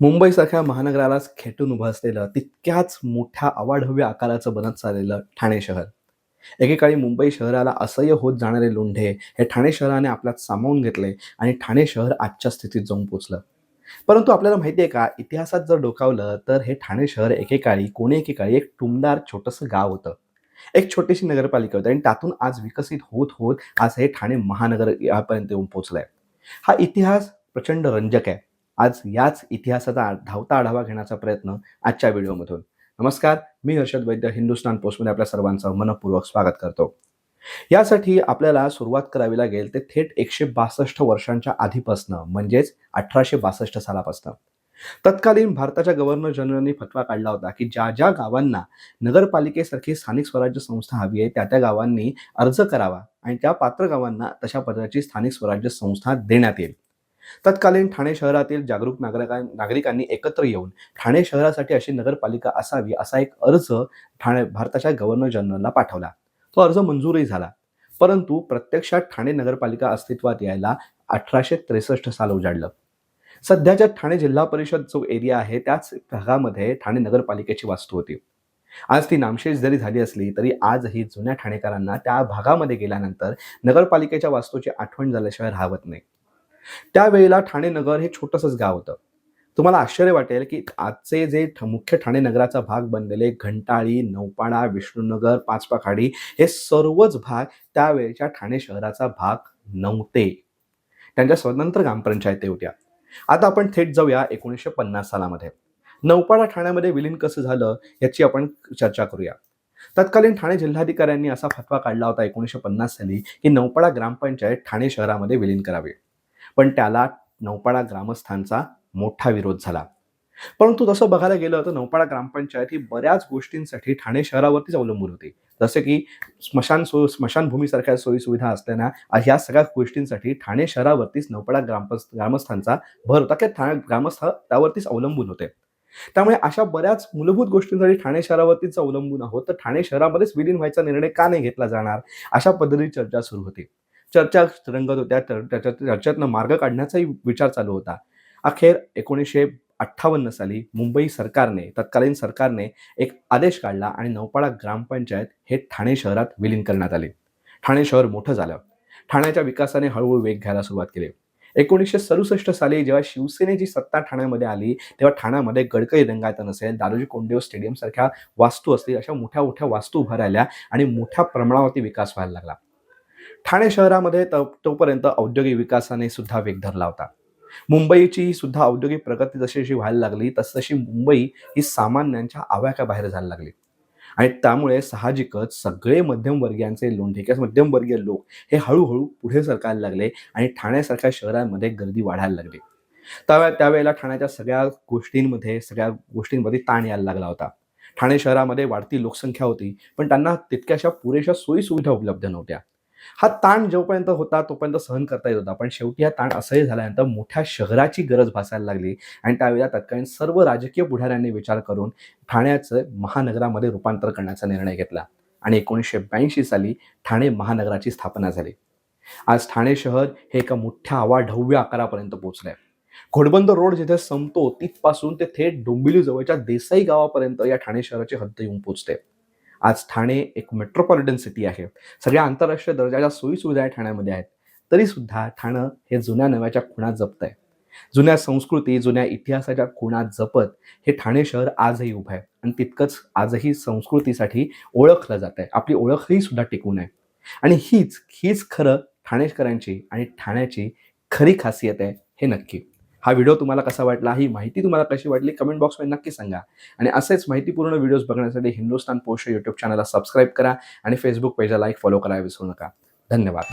मुंबईसारख्या महानगरालाच खेटून उभं असलेलं तितक्याच मोठ्या अवाढव्य आकाराचं बनत चाललेलं ठाणे शहर. एकेकाळी मुंबई शहराला असह्य होत जाणारे लोंढे हे ठाणे शहराने आपल्यात सामावून घेतले आणि ठाणे शहर आजच्या स्थितीत जाऊन पोचलं. परंतु आपल्याला माहिती आहे का इतिहासात जर डोकावलं तर हे ठाणे शहर एकेकाळी कोणी एकेकाळी एक टुमदार छोटंसं गाव होतं. एक छोटीशी नगरपालिका होती आणि त्यातून आज विकसित होत होत आज हे ठाणे महानगर यापर्यंत येऊन पोहोचलंय हा इतिहास प्रचंड रंजक आहे. आज याच इतिहासाचा धावता आढावा घेण्याचा प्रयत्न आजच्या व्हिडिओमधून. नमस्कार मी हर्षद वैद्य हिंदुस्थान पोस्टमध्ये आपल्या सर्वांचं मनपूर्वक स्वागत करतो. यासाठी आपल्याला सुरुवात करावी लागेल ते थेट एकशे बासष्ट वर्षांच्या आधीपासनं म्हणजेच अठराशे बासष्ट सालापासनं. तत्कालीन भारताच्या गव्हर्नर जनरलनी फतवा काढला होता की ज्या ज्या गावांना नगरपालिकेसारखी स्थानिक स्वराज्य संस्था हवी आहे त्या त्या गावांनी अर्ज करावा आणि त्या पात्र गावांना तशा पद्धतीची स्थानिक स्वराज्य संस्था देण्यात येईल. तत्कालीन ठाणे शहरातील जागरूक नागरिकां नागरिकांनी एकत्र येऊन ठाणे शहरासाठी अशी नगरपालिका असावी असा एक अर्ज ठाणे भारताच्या गव्हर्नर जनरलला पाठवला. तो अर्ज मंजूरही झाला. परंतु प्रत्यक्षात ठाणे नगरपालिका अस्तित्वात यायला अठराशे त्रेसष्ट साल उजाडलं. सध्याच्या ठाणे जिल्हा परिषद जो एरिया आहे त्याच भागामध्ये ठाणे नगरपालिकेची वास्तू होती. आज ती नामशेष जरी झाली असली तरी आजही जुन्या ठाणेकरांना त्या भागामध्ये गेल्यानंतर नगरपालिकेच्या वास्तूची आठवण झाल्याशिवाय राहत नाही. त्यावेळेला ठाणे नगर हे छोटंसंच गाव होतं. तुम्हाला आश्चर्य वाटेल की आजचे जे मुख्य ठाणे नगराचा भाग बनलेले घंटाळी नौपाडा विष्णुनगर पाचपाखाडी हे सर्वच भाग त्यावेळेच्या ठाणे शहराचा भाग नव्हते. त्यांच्या स्वतंत्र ग्रामपंचायती होत्या. आता आपण थेट जाऊया एकोणीसशे पन्नास सालामध्ये. नौपाडा ठाण्यामध्ये विलीन कसं झालं याची आपण चर्चा करूया. तत्कालीन ठाणे जिल्हाधिकाऱ्यांनी असा फतवा काढला होता एकोणीसशे पन्नास साली की नौपाडा ग्रामपंचायत ठाणे शहरामध्ये विलीन करावी. पण त्याला नौपाडा ग्रामस्थांचा मोठा विरोध झाला. परंतु तसं बघायला गेलं तर नौपाडा ग्रामपंचायत ही बऱ्याच गोष्टींसाठी ठाणे शहरावरतीच अवलंबून होती. जसे की स्मशान सो स्मशानभूमीसारख्या सोयीसुविधा सुविधा ह्या सगळ्या गोष्टींसाठी ठाणे शहरावरतीच नौपाडा ग्रामप ग्रामस्थांचा भर होता. की ठाणे ग्रामस्थ त्यावरतीच अवलंबून होते. त्यामुळे अशा बऱ्याच मूलभूत गोष्टींसाठी ठाणे शहरावरतीच अवलंबून आहोत. तर ठाणे शहरामध्येच विलीन व्हायचा निर्णय का नाही घेतला जाणार? अशा पद्धतीची चर्चा सुरू होती. चर्चा रंगत होत्या तर त्याच्यात चर्चेतनं मार्ग काढण्याचाही विचार चालू होता. अखेर एकोणीसशे अठ्ठावन्न साली मुंबई सरकारने तत्कालीन सरकारने एक आदेश काढला आणि नवपाडा ग्रामपंचायत हे ठाणे शहरात विलीन करण्यात आले. ठाणे शहर मोठं झालं. ठाण्याच्या विकासाने हळूहळू वेग घ्यायला सुरुवात केली. एकोणीसशे सदुसष्ट साली जेव्हा शिवसेनेची सत्ता ठाण्यामध्ये आली तेव्हा ठाण्यामध्ये गडकरी रंगायतन असेल दादोजी कोंडदेव स्टेडियमसारख्या वास्तू असतील अशा मोठ्या मोठ्या वास्तू उभ्या राहिल्या आणि मोठ्या प्रमाणावरती विकास व्हायला लागला. ठाणे शहरामध्ये तो तोपर्यंत औद्योगिक विकासाने सुद्धा वेग धरला होता. मुंबईची सुद्धा औद्योगिक प्रगती जशी जशी व्हायला लागली तसतशी मुंबई ही सामान्यांच्या आवाक्याबाहेर जायला लागली. आणि त्यामुळे साहजिकच सगळे मध्यमवर्गीयांचे लोंढे किंवा मध्यमवर्गीय लोक हे हळूहळू पुढे सरकायला लागले आणि ठाण्यासारख्या शहरांमध्ये गर्दी वाढायला लागली. त्यावेळेला त्यावेळेला ठाण्याच्या सगळ्या गोष्टींमध्ये सगळ्या गोष्टींमध्ये ताण यायला लागला होता. ठाणे शहरामध्ये वाढती लोकसंख्या होती पण त्यांना तितक्याशा पुरेशा सोयीसुविधा उपलब्ध नव्हत्या. हा ताण जोपर्यंत होता तोपर्यंत सहन करता येत होता. पण शेवटी हा ताण असंही झाल्यानंतर मोठ्या शहराची गरज भासायला लागली आणि त्यावेळेला तत्कालीन सर्व राजकीय पुढाऱ्यांनी विचार करून ठाण्याचं महानगरामध्ये रूपांतर करण्याचा निर्णय घेतला आणि एकोणीसशे ब्याऐंशी साली ठाणे महानगराची स्थापना झाली. आज ठाणे शहर हे एका मोठ्या आवाढव्य आकारापर्यंत पोहोचलंय. घोडबंदर रोड जिथे संपतो तिथपासून ते थेट डोंबिवली जवळच्या देसाई गावापर्यंत या ठाणे शहराची हद्द येऊन पोहोचते. आज ठाणे एक मेट्रोपॉलिटन सिटी आहे. सगळ्या आंतरराष्ट्रीय दर्जाच्या सोयीसुविधा ठाण्यामध्ये आहेत. तरीसुद्धा ठाणं हे जुन्या नव्याच्या खुणा जपत आहे जुन्या संस्कृती जुन्या इतिहासाच्या खुणा जपत हे ठाणे शहर आजही उभं आहे. आणि तितकंच आजही संस्कृतीसाठी ओळखलं जात आहे आपली ओळखही सुद्धा टिकून आहे. आणि हीच हीच खरं ठाणेकरांची आणि ठाण्याची खरी खासियत आहे हे नक्की. हा व्हिडिओ तुम्हाला कसा वाटला ही माहिती तुम्हाला कशी वाटली कमेंट बॉक्समध्ये नक्की सांगा. आणि असेच माहितीपूर्ण व्हिडिओज बघण्यासाठी हिंदुस्तान पोस्ट यूट्यूब चॅनलला सबस्क्राईब करा आणि फेसबुक पेजला लाईक फॉलो करायला विसरू नका. धन्यवाद.